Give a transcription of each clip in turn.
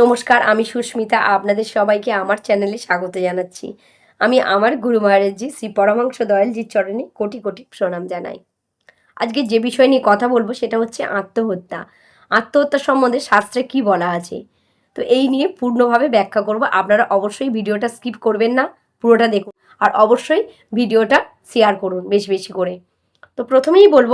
নমস্কার, আমি সুস্মিতা। আপনাদের সবাইকে আমার চ্যানেলে স্বাগত জানাচ্ছি। আমি আমার গুরু মহারাজজি শ্রী পরমাংশ দয়ালজির চরণে কোটি কোটি প্রণাম জানাই। আজকে যে বিষয় নিয়ে কথা বলব সেটা হচ্ছে আত্মহত্যা। আত্মহত্যা সম্বন্ধে শাস্ত্রে কি বলা আছে? তো এই নিয়ে পূর্ণভাবে ব্যাখ্যা করব। আপনারা অবশ্যই ভিডিওটা স্কিপ করবেন না, পুরোটা দেখুন। আর অবশ্যই ভিডিওটা শেয়ার করুন বেশি বেশি করে। তো প্রথমেই বলব,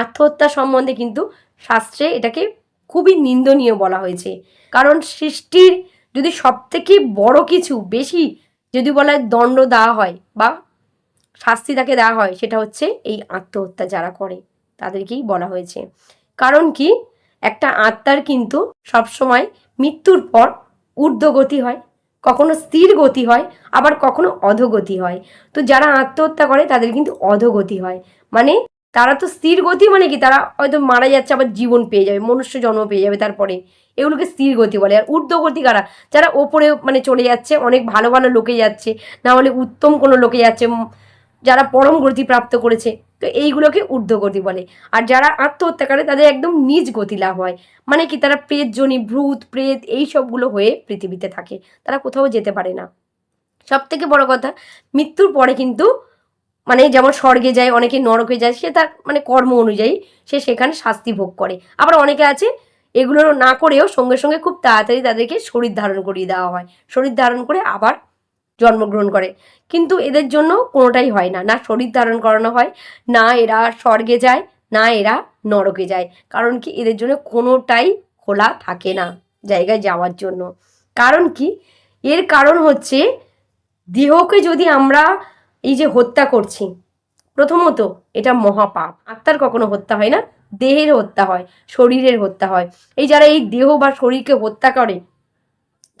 আত্মহত্যা সম্বন্ধে কিন্তু শাস্ত্রে এটাকে খুবই নিন্দনীয় বলা হয়েছে। কারণ সৃষ্টির যদি সব থেকে বড় কিছু বেশি যদি বলা হয় দণ্ড দেওয়া হয় বা শাস্তি তাকে দেওয়া হয়, সেটা হচ্ছে এই আত্মহত্যা যারা করে, তাদেরকেই বলা হয়েছে। কারণ কি? একটা আত্মার কিন্তু সবসময় মৃত্যুর পর ঊর্ধ্বগতি হয়, কখনো স্থির গতি হয়, আবার কখনো অধোগতি হয়। তো যারা আত্মহত্যা করে, তাদের কিন্তু অধোগতি হয়। মানে তারা তো স্থির গতি মানে কি? তারা হয়তো মারা যাচ্ছে, আবার জীবন পেয়ে যাবে, মনুষ্য জন্ম পেয়ে যাবে তারপরে। এগুলোকে স্থির গতি বলে। আর ঊর্ধ্বগতি কারা? যারা ওপরে মানে চলে যাচ্ছে, অনেক ভালো ভালো লোকে যাচ্ছে, না হলে উত্তম কোনো লোকে যাচ্ছে যারা পরম গতি প্রাপ্ত করেছে, তো এইগুলোকে ঊর্ধ্বগতি বলে। আর যারা আত্মহত্যা করে, তাদের একদম নিজ গতি লাভ হয়। মানে কি? তারা প্রেতজনী, ভূত, প্রেত, এই সবগুলো হয়ে পৃথিবীতে থাকে। তারা কোথাও যেতে পারে না। সব থেকে বড় কথা, মৃত্যুর পরে কিন্তু মানে যেমন স্বর্গে যায়, অনেকে নরকে যায়, সে তার মানে কর্ম অনুযায়ী সে সেখানে শাস্তি ভোগ করে। আবার অনেকে আছে এগুলো না করেও সঙ্গে সঙ্গে খুব তাড়াতাড়ি তাদেরকে শরীর ধারণ করিয়ে দেওয়া হয়। শরীর ধারণ করে আবার জন্মগ্রহণ করে। কিন্তু এদের জন্য কোনোটাই হয় না। না শরীর ধারণ করানো হয়, না এরা স্বর্গে যায়, না এরা নরকে যায়। কারণ কি, এদের জন্য কোনোটাই খোলা থাকে না জায়গায় যাওয়ার জন্য। কারণ কি, এর কারণ হচ্ছে, দেহকে যদি আমরা এই যে হত্যা করছি, প্রথমত এটা মহাপাপ। আত্মার কখনো হত্যা হয় না, দেহের হত্যা হয়, শরীরের হত্যা হয়। এই যারা এই দেহ বা শরীরকে হত্যা করে,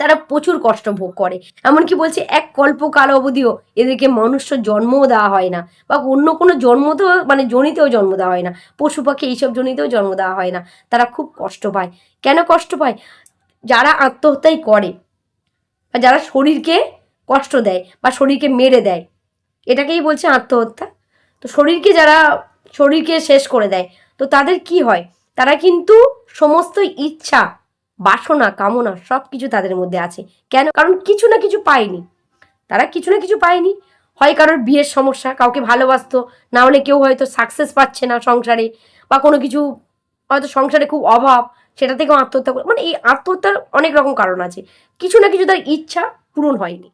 তারা প্রচুর কষ্ট ভোগ করে। এমনকি বলছে, এক কল্পকাল অবধিও এদেরকে মনুষ্য জন্মও দেওয়া হয় না। বা অন্য কোনো জন্মতেও মানে জনিতেও জন্ম দেওয়া হয় না। পশু পাখি এইসব জনিতেও জন্ম দেওয়া হয় না। তারা খুব কষ্ট পায়। কেন কষ্ট পায়? যারা আত্মহত্যাই করে, বা যারা শরীরকে কষ্ট দেয়, বা শরীরকে মেরে দেয় এটাকেই বলছে আত্মহত্যা। তো শরীরকে যারা, শরীরকে শেষ করে দেয়, তো তাদের কি হয়? তারা কিন্তু সমস্ত ইচ্ছা, বাসনা, কামনা সব কিছু তাদের মধ্যে আছে। কেন? কারণ কিছু না কিছু পায়নি। তারা কিছু না কিছু পায়নি। হয় কারোর বিয়ের সমস্যা, কাউকে ভালোবাসতো, না হলে কেউ হয়তো সাকসেস পাচ্ছে না সংসারে, বা কোনো কিছু, হয়তো সংসারে খুব অভাব, সেটা থেকেও আত্মহত্যা করে মানে এই আত্মহত্যার অনেক রকম কারণ আছে। কিছু না কিছু তার ইচ্ছা পূরণ হয়নি।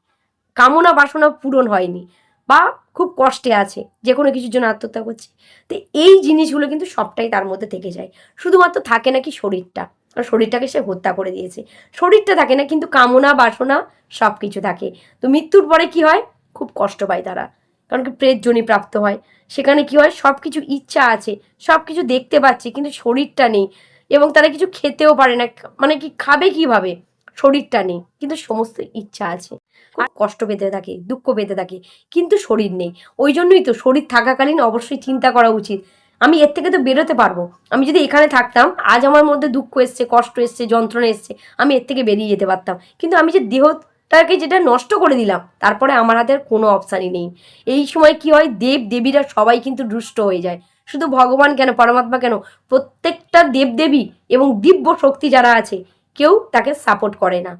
কামনা, বাসনা পূরণ হয়নি। বা খুব কষ্টে আছে যে কোনো কিছুর জন্য আত্মহত্যা করছে। তো এই জিনিসগুলো কিন্তু সবটাই তার মধ্যে থেকে যায়। শুধুমাত্র থাকে নাকি শরীরটা। আর শরীরটাকে সে হত্যা করে দিয়েছে। শরীরটা থাকে না, কিন্তু কামনা, বাসনা সব কিছু থাকে। তো মৃত্যুর পরে কি হয়? খুব কষ্ট পায় তারা। কারণ কি প্রেতজনী প্রাপ্ত হয়। সেখানে কি হয়? সব কিছু ইচ্ছা আছে সব কিছু দেখতে পাচ্ছে, কিন্তু শরীরটা নেই। এবং তারা কিছু খেতেও পারে না। মানে কি খাবে কীভাবে? শরীরটা নেই, কিন্তু সমস্ত ইচ্ছা আছে। খুব কষ্ট পেতে থাকে, দুঃখ পেতে থাকে, কিন্তু শরীর নেই। ওই জন্যই তো শরীর থাকাকালীন অবশ্যই চিন্তা করা উচিত। আমি এর থেকে তো বেরোতে পারব। আমি যদি এখানে থাকতাম, আজ আমার মধ্যে দুঃখ এসছে, কষ্ট এসছে, যন্ত্রণা এসছে, আমি এর থেকে বেরিয়ে যেতে পারতাম। কিন্তু আমি যে দেহটাকে যেটা নষ্ট করে দিলাম, তারপরে আমার হাতে আর কোনো অপশানই নেই। এই সময় কি হয়, দেব দেবীরা সবাই কিন্তু দুষ্ট হয়ে যায়। শুধু ভগবান কেন, পরমাত্মা কেন? প্রত্যেকটা দেবদেবী এবং দিব্য শক্তি যারা আছে, কেউ তাকে সাপোর্ট করে না।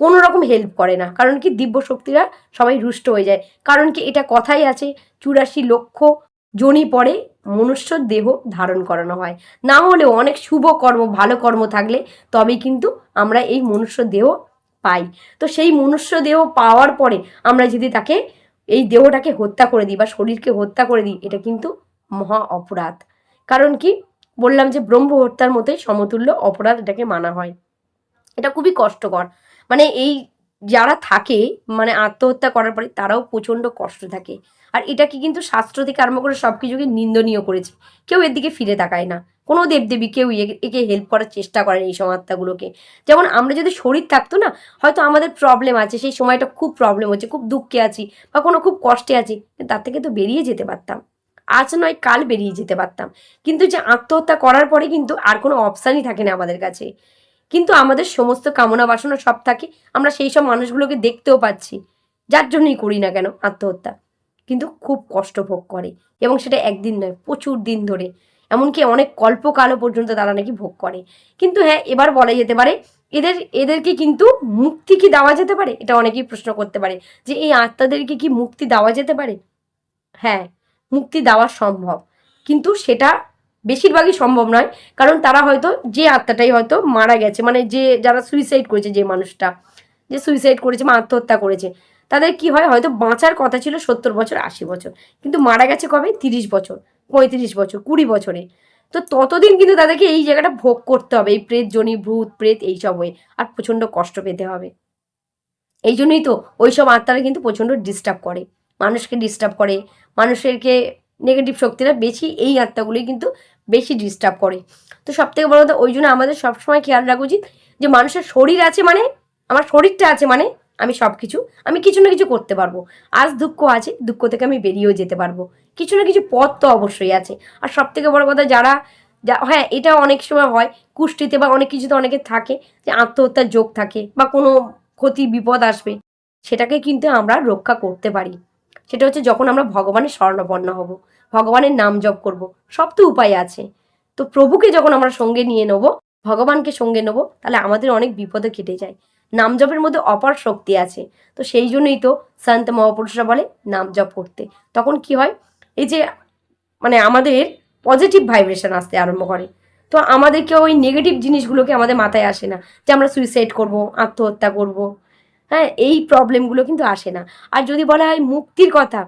কোনো রকম হেল্প করে না। কারণ কি দিব্য শক্তিরা সবাই রুষ্ট হয়ে যায়। কারণ কি এটা কথাই আছে, চুরাশি লক্ষ জনি পরে মনুষ্য দেহ ধারণ করানো হয়। না হলেও অনেক শুভ কর্ম, ভালো কর্ম থাকলে তবেই কিন্তু আমরা এই মনুষ্য দেহ পাই। তো সেই মনুষ্য দেহ পাওয়ার পরে আমরা যদি তাকে এই দেহটাকে হত্যা করে দিই বা শরীরকে হত্যা করে দিই, এটা কিন্তু মহা অপরাধ। কারণ কি বললাম যে ব্রহ্ম হত্যার মতোই সমতুল্য অপরাধ এটাকে মানা হয়। এটা খুবই কষ্টকর। মানে এই যারা থাকে মানে আত্মহত্যা করার পরে তারাও প্রচণ্ড কষ্ট থাকে। আর এটাকে কিন্তু শাস্ত্র থেকে আরম্ভ করে সব কিছুকে নিন্দনীয় করেছে। কেউ এর দিকে ফিরে তাকায় না। কোনো দেবদেবী কেউ একে হেল্প করার চেষ্টা করেন এই সব আত্মাগুলোকে যেমন আমরা যদি শরীর থাকতো না, হয়তো আমাদের প্রবলেম আছে, সেই সময়টা খুব প্রবলেম হচ্ছে, খুব দুঃখে আছি বা কোনো খুব কষ্টে আছি তার থেকে তো বেরিয়ে যেতে পারতাম। আজ নয়, কাল বেরিয়ে যেতে পারতাম। কিন্তু যে আত্মহত্যা করার পরে কিন্তু আর কোনো অপশানই থাকে না আমাদের কাছে। কিন্তু আমাদের সমস্ত কামনা বাসনা সব থাকে, আমরা সেই সব মানুষগুলোকে দেখতেও পাচ্ছি। যার জন্যই করি না কেন আত্মহত্যা? কিন্তু খুব কষ্ট ভোগ করে এবং সেটা একদিন নয়, প্রচুর দিন ধরে। এমনকি অনেক কল্পকালও পর্যন্ত তারা নাকি ভোগ করে। কিন্তু হ্যাঁ এবার বলা যেতে পারে, এদের, এদেরকে কিন্তু মুক্তি কি দেওয়া যেতে পারে? এটা অনেকেই প্রশ্ন করতে পারে যে এই আত্মাদেরকে কি মুক্তি দেওয়া যেতে পারে? হ্যাঁ মুক্তি দেওয়া সম্ভব। কিন্তু সেটা বেশিরভাগই সম্ভব নয়, কারণ তারা হয়তো যে আত্মাটাই হয়তো মারা গেছে মানে যে যারা সুইসাইড করেছে যে মানুষটা, যে সুইসাইড করেছে বা আত্মহত্যা করেছে, তাদের কি হয় হয়তো বাঁচার কথা ছিল সত্তর বছর, আশি বছর, কিন্তু মারা গেছে কবে? তিরিশ বছর, পঁয়ত্রিশ বছর, কুড়ি বছরে। তো ততদিন কিন্তু তাদেরকে এই জায়গাটা ভোগ করতে হবে, এই প্রেত, জনি, ভূত, প্রেত এইসব হয়ে, আর প্রচণ্ড কষ্ট পেতে হবে। এই জন্যই তো ওইসব আত্মারা কিন্তু প্রচণ্ড ডিস্টার্ব করে, মানুষকে ডিস্টার্ব করে, মানুষেরকে নেগেটিভ শক্তিরা বেশি, এই আত্মাগুলোই কিন্তু বেশি ডিস্টার্ব করে। তো সব থেকে বড় কথা, ওই জন্য আমাদের সবসময় খেয়াল রাখা উচিত যে মানুষের শরীর আছে মানে আমার শরীরটা আছে মানে আমি সব কিছু আমি কিছু না কিছু করতে পারব। আজ দুঃখ আছে, দুঃখ থেকে আমি বেরিয়েও যেতে পারব। কিছু না কিছু পথ তো অবশ্যই আছে। আর সব থেকে বড় কথা, যারা হ্যাঁ এটা অনেক সময় হয়, কুষ্টিতে বা অনেক কিছুতে অনেকে থাকে যে আত্মহত্যার যোগ থাকে বা কোনো ক্ষতি, বিপদ আসবে, সেটাকে কিন্তু আমরা রক্ষা করতে পারি। সেটা হচ্ছে যখন আমরা ভগবানের স্বর্ণপন্ন হব। ভগবানের নাম জপ করব। সব তো উপায় আছে। তো প্রভুকে যখন আমরা সঙ্গে নিয়ে নেব, ভগবানকে সঙ্গে নেব, তাহলে আমাদের অনেক বিপদে কেটে যায়। নাম জপের মধ্যে অপার শক্তি আছে। তো সেই জন্যই তো সন্ত মহাপুরুষরা বলে নাম জপ করতে। তখন কি হয়? এই যে মানে আমাদের পজিটিভ ভাইব্রেশন আসতে আরম্ভ করে। তো আমাদেরকে ওই নেগেটিভ জিনিসগুলোকে আমাদের মাথায় আসে না। যে আমরা সুইসাইড করব, আত্মহত্যা করব। হ্যাঁ এই প্রবলেমগুলো কিন্তু আসে না। আর যদি বলা হয় মুক্তির কথা,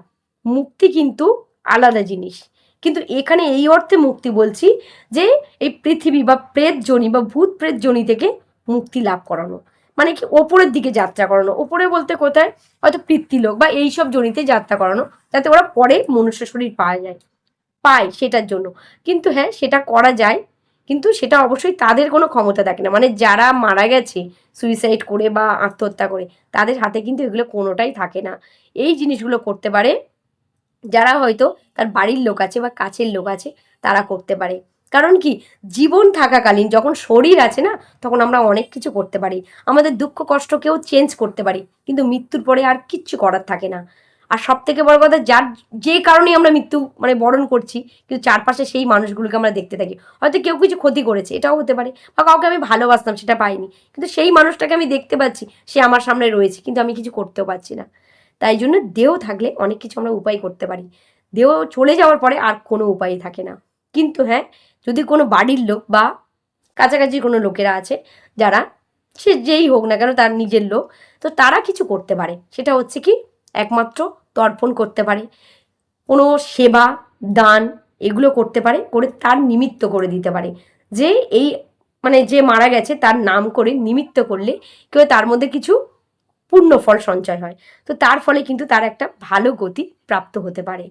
মুক্তি কিন্তু আলাদা জিনিস। কিন্তু এখানে এই অর্থে মুক্তি বলছি যে, এই পৃথিবী বা প্রেত জনি বা ভূত প্রেত জনি থেকে মুক্তি লাভ করানো। মানে কি ওপরের দিকে যাত্রা করানো। ওপরে বলতে কোথায়? হয়তো পৃথিলোক বা এইসব জনিতে যাত্রা করানো। যাতে ওরা পরে মনুষ্য শরীর পাওয়া যায়। পায় সেটার জন্য। কিন্তু হ্যাঁ সেটা করা যায়। কিন্তু সেটা অবশ্যই তাদের কোনো ক্ষমতা থাকে না। মানে যারা মারা গেছে সুইসাইড করে বা আত্মহত্যা করে, তাদের হাতে কিন্তু এগুলো কোনোটাই থাকে না। এই জিনিসগুলো করতে পারে যারা হয়তো তার বাড়ির লোক আছে বা কাছের লোক আছে, তারা করতে পারে। কারণ কি? জীবন থাকাকালীন যখন শরীর আছে না, তখন আমরা অনেক কিছু করতে পারি। আমাদের দুঃখ, কষ্টকেও চেঞ্জ করতে পারি। কিন্তু মৃত্যুর পরে আর কিচ্ছু করার থাকে না। আর সব থেকে বড় কথা, যার যে কারণে আমরা মৃত্যু মানে বরণ করছি, কিন্তু চারপাশে সেই মানুষগুলোকে আমরা দেখতে থাকি। হয়তো কেউ কিছু ক্ষতি করেছে, এটাও হতে পারে। বা কাউকে আমি ভালোবাসতাম, সেটা পাইনি। কিন্তু সেই মানুষটাকে আমি দেখতে পাচ্ছি, সে আমার সামনে রয়েছে, কিন্তু আমি কিছু করতেও পারছি না। তাই জন্য দেহ থাকলে অনেক কিছু আমরা উপায় করতে পারি। দেহ চলে যাওয়ার পরে আর কোনো উপায় থাকে না। কিন্তু হ্যাঁ যদি কোনো বাড়ির লোক বা কাছাকাছি কোনো লোকেরা আছে যারা, সে যেই হোক না কেন তার নিজের লোক, তো তারা কিছু করতে পারে। সেটা হচ্ছে কি, একমাত্র তর্পণ করতে পারে। কোনো সেবা, দান এগুলো করতে পারে, করে তার নিমিত্ত করে দিতে পারে। যে এই মানে যে মারা গেছে তার নাম করে নিমিত্ত করলে কেউ তার মধ্যে কিছু পূর্ণ ফল সঞ্চয় হয়। তো তার ফলে কিন্তু তার একটা ভালো গতি প্রাপ্ত হতে পারে।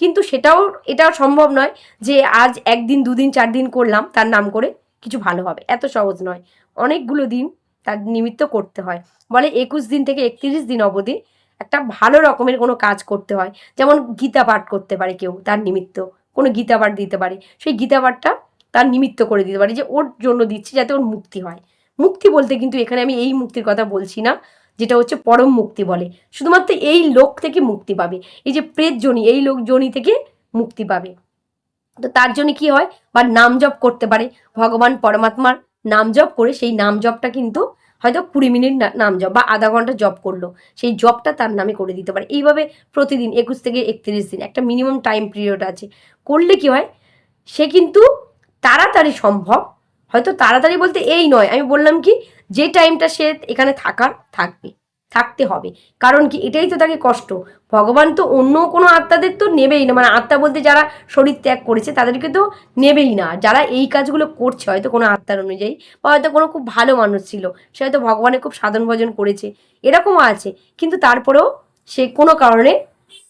কিন্তু সেটাও, এটাও সম্ভব নয় যে আজ একদিন, দুদিন চার দিন করলাম, তার নাম করে কিছু ভালো হবে। এত সহজ নয়। অনেকগুলো দিন তার নিমিত্ত করতে হয়। বলে একুশ দিন থেকে একত্রিশ দিন অবধি একটা ভালো রকমের কোনো কাজ করতে হয়। যেমন গীতা পাঠ করতে পারে কেউ তার নিমিত্ত। কোনো গীতা পাঠ দিতে পারে। সেই গীতা পাঠটা তার নিমিত্ত করে দিতে পারে যে ওর জন্য দিচ্ছি যাতে ওর মুক্তি হয়। মুক্তি বলতে কিন্তু এখানে আমি এই মুক্তির কথা বলছি না। যেটা হচ্ছে পরম মুক্তি বলে। শুধুমাত্র এই লোক থেকে মুক্তি পাবে। এই যে প্রেত জনি, এই লোক জনি থেকে মুক্তি পাবে। তো তার জন্য কি হয়? বা নাম জপ করতে পারে। ভগবান পরমাত্মার নাম জপ করে সেই নাম জপটা কিন্তু হয়তো কুড়ি মিনিট নাম জপ বা আধা ঘণ্টা জপ করল। সেই জবটা তার নামে করে দিতে পারে। এইভাবে প্রতিদিন একুশ থেকে একত্রিশ দিন একটা মিনিমাম টাইম পিরিয়ড আছে। করলে কি হয়? সে কিন্তু তাড়াতাড়ি সম্ভব। হয়তো তাড়াতাড়ি বলতে এই নয়। আমি বললাম কি? যে টাইমটা সে এখানে থাকার, থাকবে, থাকতে হবে। কারণ কি? এটাই তো তাকে কষ্ট। ভগবান তো অন্য কোনো আত্মাদের তো নেবেই না। মানে আত্মা বলতে যারা শরীর ত্যাগ করেছে, তাদেরকে তো নেবেই না। যারা এই কাজগুলো করছে, হয়তো কোনো আত্মার অনুযায়ী বা হয়তো কোনো খুব ভালো মানুষ ছিল, সে হয়তো ভগবানের খুব সাধন ভজন করেছে, এরকমও আছে। কিন্তু তারপরেও সে কোনো কারণে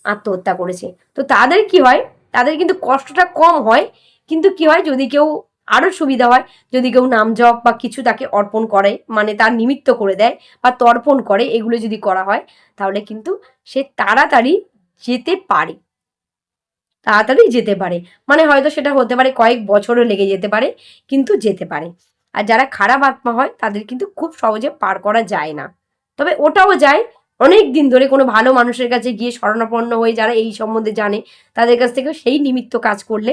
আত্মহত্যা করেছে। তো তাদের কি হয়? তাদের কিন্তু কষ্টটা কম হয়। কিন্তু কি হয়? যদি কেউ আরও সুবিধা হয় যদি কেউ নাম জপ বা কিছু তাকে অর্পণ করে মানে তার নিমিত্ত করে দেয় বা তর্পণ করে, এগুলো যদি করা হয়, তাহলে কিন্তু সে তাড়াতাড়ি যেতে পারে। তাড়াতাড়ি যেতে পারে। মানে হয়তো সেটা হতে পারে কয়েক বছরও লেগে যেতে পারে, কিন্তু যেতে পারে। আর যারা খারাপ আত্মা হয়, তাদের কিন্তু খুব সহজে পার করা যায় না। তবে ওটাও যায়, অনেক দিন ধরে কোনো ভালো মানুষের কাছে গিয়ে শরণাপন্ন হয়ে যারা এই সম্বন্ধে জানে, তাদের কাছ থেকে সেই নিমিত্ত কাজ করলে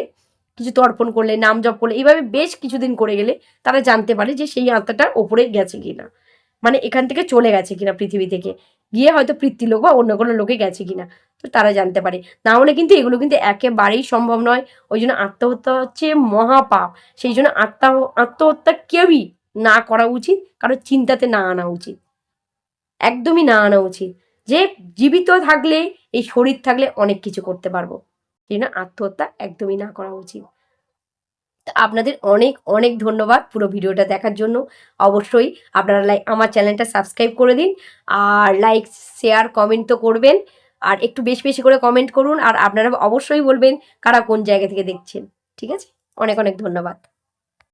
কিছু তর্পণ করলে, নাম জপ করলে, এইভাবে বেশ কিছুদিন করে গেলে তারা জানতে পারে যে সেই আত্মাটা ওপরে গেছে কিনা। মানে এখান থেকে চলে গেছে কিনা পৃথিবী থেকে। গিয়ে হয়তো পৃথিলোক বা অন্য কোনো লোকে গেছে কিনা, তো তারা জানতে পারে। না হলে কিন্তু এগুলো কিন্তু একেবারেই সম্ভব নয়। ওই জন্য আত্মহত্যা হচ্ছে মহাপাপ। সেই জন্য আত্মা, আত্মহত্যা কেউই না করা উচিত, কারও চিন্তাতে না আনা উচিত। একদমই না আনা উচিত। যে জীবিত থাকলে, এই শরীর থাকলে অনেক কিছু করতে পারব। সেই জন্য আত্মহত্যা একদমই না করা উচিত। আপনাদের অনেক অনেক ধন্যবাদ পুরো ভিডিওটা দেখার জন্য। অবশ্যই আপনারা লাইক আমার চ্যানেলটা সাবস্ক্রাইব করে দিন আর লাইক, শেয়ার, কমেন্ট তো করবেন। আর একটু বেশি বেশি করে কমেন্ট করুন আর আপনারা অবশ্যই বলবেন কারা কোন জায়গা থেকে দেখছেন। ঠিক আছে? অনেক অনেক ধন্যবাদ।